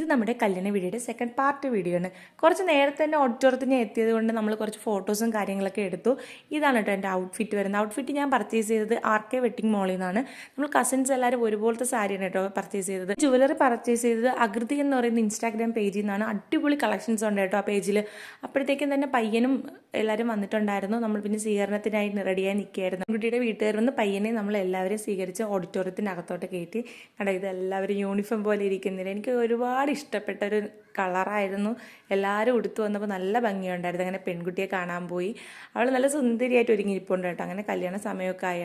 ഇത് നമ്മുടെ കല്യാണ വീഡിയോയുടെ സെക്കൻഡ് പാർട്ട് വീഡിയോ ആണ്. കുറച്ച് നേരത്തെ തന്നെ ഓഡിറ്റോറിയത്തിന് എത്തിയത് കൊണ്ട് നമ്മൾ കുറച്ച് ഫോട്ടോസും കാര്യങ്ങളൊക്കെ എടുത്തു. ഇതാണ് കേട്ടോ എന്റെ ഔട്ട്ഫിറ്റ് വരുന്നത്. ഔട്ട്ഫിറ്റ് ഞാൻ പർച്ചേസ് ചെയ്തത് ആർ കെ വെഡിങ് മോളിൽ നിന്നാണ് നമ്മൾ കസിൻസ് എല്ലാവരും ഒരുപോലത്തെ സാരിയാണ് കേട്ടോ പർച്ചേസ് ചെയ്തത്. ജുവലറി പർച്ചേസ് ചെയ്തത് അകൃതി എന്ന് പറയുന്ന ഇൻസ്റ്റാഗ്രാം പേജിൽ നിന്നാണ് അടിപൊളി കളക്ഷൻസ് ഉണ്ട് കേട്ടോ ആ പേജിൽ അപ്പോഴത്തേക്കും തന്നെ പയ്യനും എല്ലാവരും വന്നിട്ടുണ്ടായിരുന്നു. നമ്മൾ പിന്നെ സ്വീകരണത്തിനായി റെഡിയായി നിൽക്കുകയായിരുന്നു കുട്ടിയുടെ വീട്ടുകാർ വന്ന് പയ്യനെ നമ്മൾ എല്ലാവരെയും സ്വീകരിച്ച് ഓഡിറ്റോറിയത്തിനകത്തോട്ട് കയറ്റി. കണ്ടോ ഇത് എല്ലാവരും യൂണിഫോം പോലെ ഇരിക്കുന്നില്ല? എനിക്ക് ഒരുപാട് ഇഷ്ടപ്പെട്ട ഒരു കളറായിരുന്നു. എല്ലാവരും ഉടുത്തു വന്നപ്പോൾ നല്ല ഭംഗിയുണ്ടായിരുന്നു. അങ്ങനെ പെൺകുട്ടിയെ കാണാൻ പോയി. അവൾ നല്ല സുന്ദരിയായിട്ട് ഒരുങ്ങിയിരിപ്പുണ്ട് കേട്ടോ. അങ്ങനെ കല്യാണ സമയമൊക്കെ ആയി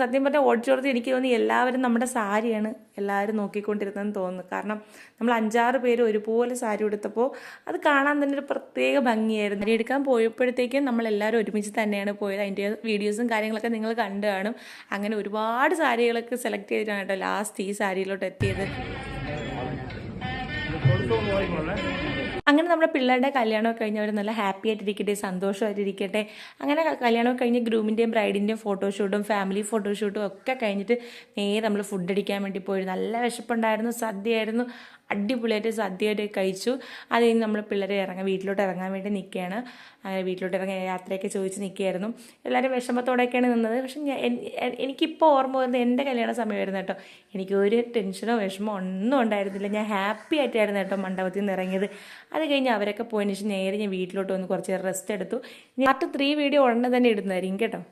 സത്യം പറഞ്ഞാൽ ഓടിച്ചോർത്ത് എനിക്ക് തോന്നി എല്ലാവരും നമ്മുടെ സാരിയാണ് എല്ലാവരും നോക്കിക്കൊണ്ടിരുന്നതെന്ന് തോന്നുന്നു. കാരണം നമ്മൾ അഞ്ചാറ് പേര് ഒരുപോലെ സാരി ഉടുത്തപ്പോൾ അത് കാണാൻ തന്നെ ഒരു പ്രത്യേക ഭംഗിയായിരുന്നു. സാരി എടുക്കാൻ പോയപ്പോഴത്തേക്കും നമ്മൾ എല്ലാവരും ഒരുമിച്ച് തന്നെയാണ് പോയത്. അതിന്റെ വീഡിയോസും കാര്യങ്ങളൊക്കെ നിങ്ങൾ കണ്ടു കാണും. അങ്ങനെ ഒരുപാട് സാരികളൊക്കെ സെലക്ട് ചെയ്തിട്ടാണ് കേട്ടോ ലാസ്റ്റ് ഈ സാരിയിലോട്ട് എത്തിയത്. അങ്ങനെ നമ്മുടെ പിള്ളേരുടെ കല്യാണമൊക്കെ കഴിഞ്ഞ് അവർ നല്ല ഹാപ്പി ആയിട്ടിരിക്കട്ടെ സന്തോഷമായിട്ടിരിക്കട്ടെ. അങ്ങനെ കല്യാണമൊക്കെ കഴിഞ്ഞ് ഗ്രൂമിന്റെയും ബ്രൈഡിന്റെയും ഫോട്ടോഷൂട്ടും ഫാമിലി ഫോട്ടോഷൂട്ടും ഒക്കെ കഴിഞ്ഞിട്ട് നേരെ നമ്മൾ ഫുഡ് അടിക്കാൻ വേണ്ടി പോയി. നല്ല വിശപ്പുണ്ടായിരുന്നു സദ്യയായിരുന്നു. അടിപൊളിയായിട്ട് സദ്യയായിട്ട് കഴിച്ചു. അത് കഴിഞ്ഞ് നമ്മൾ പിള്ളേരെ ഇറങ്ങാൻ വീട്ടിലോട്ട് ഇറങ്ങാൻ വേണ്ടി നിൽക്കുകയാണ് അങ്ങനെ വീട്ടിലോട്ട് ഇറങ്ങി യാത്രയൊക്കെ ചോദിച്ച് നിൽക്കുകയായിരുന്നു എല്ലാവരും വിഷമത്തോടെയൊക്കെയാണ് നിന്നത്. പക്ഷെ എനിക്കിപ്പോൾ ഓർമ്മ വരുന്നത് എന്റെ കല്യാണ സമയമായിരുന്നു കേട്ടോ. എനിക്ക് ഒരു ടെൻഷനോ വിഷമോ ഒന്നും ഉണ്ടായിരുന്നില്ല. ഞാൻ ഹാപ്പി ആയിട്ടായിരുന്നു കേട്ടോ മണ്ഡപത്തിൽ നിന്ന് ഇറങ്ങിയത്. അത് കഴിഞ്ഞ് അവരൊക്കെ പോയതിന് ശേഷം നേരെ ഞാൻ വീട്ടിലോട്ട് വന്ന് കുറച്ച് റെസ്റ്റ് എടുത്തു. പാർട്ട് ത്രീ വീഡിയോ ഉടനെ തന്നെ ഇടുന്നതായിരിക്കും കേട്ടോ.